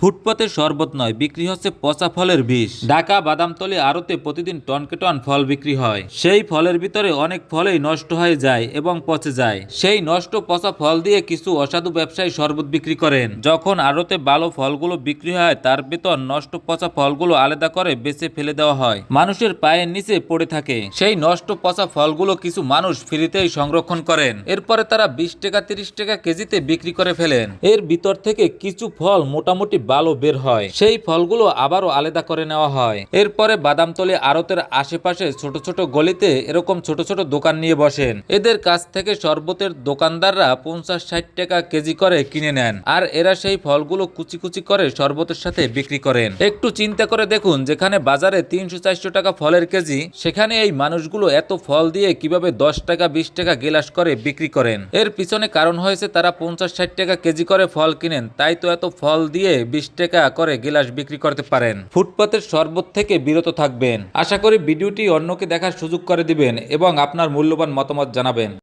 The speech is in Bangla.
ফুটপাতের শরবত নয়, বিক্রি হচ্ছে পচা ফলের বিষ। ঢাকা বাদামতলি আড়তে প্রতিদিন টনকে টন ফল বিক্রি হয়। সেই ফলের ভিতরে অনেক ফলেই নষ্ট হয়ে যায় এবং পচে যায়। সেই নষ্ট পচা ফল দিয়ে কিছু অসাধু ব্যবসায়ী শরবত বিক্রি করেন। যখন আড়তে ভালো ফলগুলো বিক্রি হয়, তার ভিতর নষ্ট পচা ফলগুলো আলাদা করে বেছে ফেলে দেওয়া হয়। মানুষের পায়ের নিচে পড়ে থাকে। সেই নষ্ট পচা ফলগুলো কিছু মানুষ ফ্রিতেই সংরক্ষণ করেন। এরপরে তারা বিশ টাকা, তিরিশ টাকা কেজিতে বিক্রি করে ফেলেন। এর ভিতর থেকে কিছু ফল মোটামুটি ভালো বের হয়। সেই ফলগুলো আবারও আলাদা করে নেওয়া হয়। এরপরে বাদামতলি আড়তের আশেপাশে ছোট ছোট গলিতে এরকম ছোট ছোট দোকান নিয়ে বসেন। এদের কাছ থেকে শরবতের দোকানদাররা পঞ্চাশ ষাট টাকা কেজি করে কিনে নেন। আর এরা সেই ফলগুলো কুচি কুচি করে শরবতের সাথে বিক্রি করেন। একটু চিন্তা করে দেখুন, যেখানে বাজারে তিনশো চারশো টাকা ফলের কেজি, সেখানে এই মানুষগুলো এত ফল দিয়ে কীভাবে দশ টাকা, বিশ টাকা গেলাস করে বিক্রি করেন। এর পিছনে কারণ হয়েছে তারা পঞ্চাশ ষাট টাকা কেজি করে ফল কিনেন। তাই তো এত ফল দিয়ে বিশ টাকা করে গিলাস বিক্রি করতে পারেন। ফুটপাতের শরবত থেকে বিরত থাকবেন। আশা করি ভিডিওটি অন্যকে দেখার সুযোগ করে দিবেন এবং আপনার মূল্যবান মতামত জানাবেন।